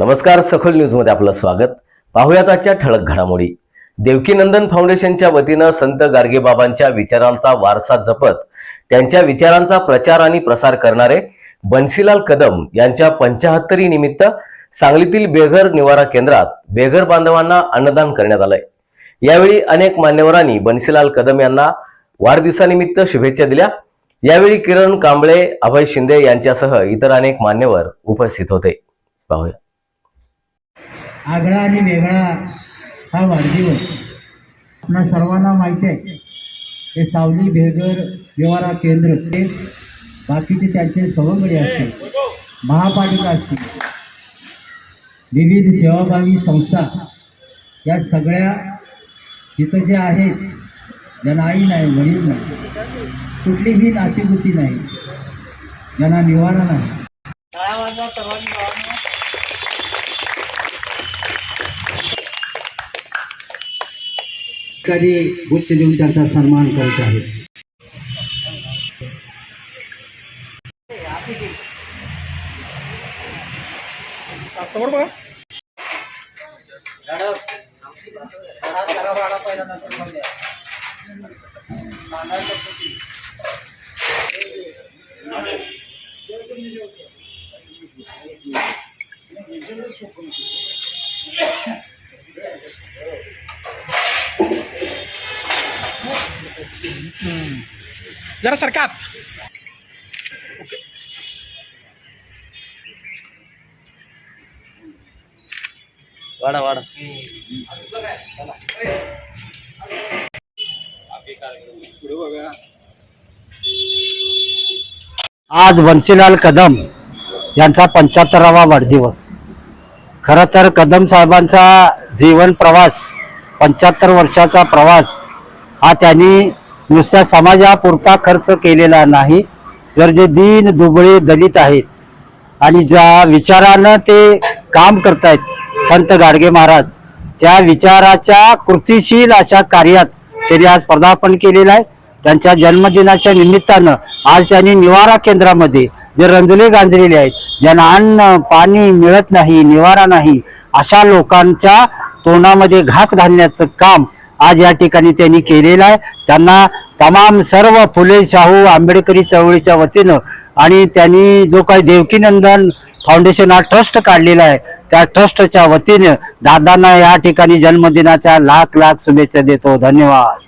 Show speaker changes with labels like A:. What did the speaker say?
A: नमस्कार सखोल न्यूजमध्ये आपलं स्वागत. पाहुयात आजच्या ठळक घडामोडी. देवकीनंदन फाउंडेशनच्या वतीनं संत गाडगेबाबांच्या विचारांचा वारसा जपत त्यांच्या विचारांचा प्रचार आणि प्रसार करणारे बन्सीलाल कदम यांच्या पंचाहत्तरी निमित्त सांगलीतील बेघर निवारा केंद्रात बेघर बांधवांना अन्नदान करण्यात आलंय. यावेळी अनेक मान्यवरांनी बन्सीलाल कदम यांना वाढदिवसानिमित्त शुभेच्छा दिल्या. यावेळी किरण कांबळे अभय शिंदे यांच्यासह इतर अनेक मान्यवर उपस्थित होते. पाहूया.
B: आगळा आणि वेगळा हा वाढदिवस. आपणा सर्वांना माहिती आहे. हे सावली भेगर व्यवहारा केंद्र ते बाकीचे त्यांचे सवंगडी असतील महापालिका असतील विविध सेवाभावी संस्था या सगळ्या तिथं जे आहेत ज्यांना आई नाही वडील नाही कुठलीही नातीगुती नाही ज्यांना निवारा नाही. तरी उच्च त्यांचा सन्मान करत आहे. समोर बघा.
C: जरा सरकात.
A: वाडा वाडा
B: आज बन्सीलाल कदम यांचा पंच्याहत्तरावा वाढदिवस. खरं तर कदम साहेबांचा जीवन प्रवास पंच्याहत्तर वर्षाचा प्रवास हा त्यांनी नुसत्या समाजापुरता खर्च केलेला नाही. जर जे दीन दुबळे दलित आहेत आणि ज्या विचारानं ते काम करतायत संत गाडगे महाराज त्या विचाराच्या कृतीशील अशा कार्यात त्यांनी आज पदार्पण केलेलं आहे. त्यांच्या जन्मदिनाच्या निमित्तानं आज त्यांनी निवारा केंद्रामध्ये जे रंजले गांजलेले आहेत ज्यांना अन्न पाणी मिळत नाही निवारा नाही अशा लोकांच्या तोंडामध्ये घास घालण्याचं काम आज या ठिकाणी त्यांनी केलेला आहे. त्यांना तमाम सर्व फुले शाहू आंबेडकरी चळवळीच्या वतीनं आणि त्यांनी जो काही देवकीनंदन फाउंडेशन हा ट्रस्ट काढलेला आहे त्या ट्रस्टच्या वतीने दादांना या ठिकाणी जन्मदिनाच्या लाख लाख शुभेच्छा देतो. धन्यवाद.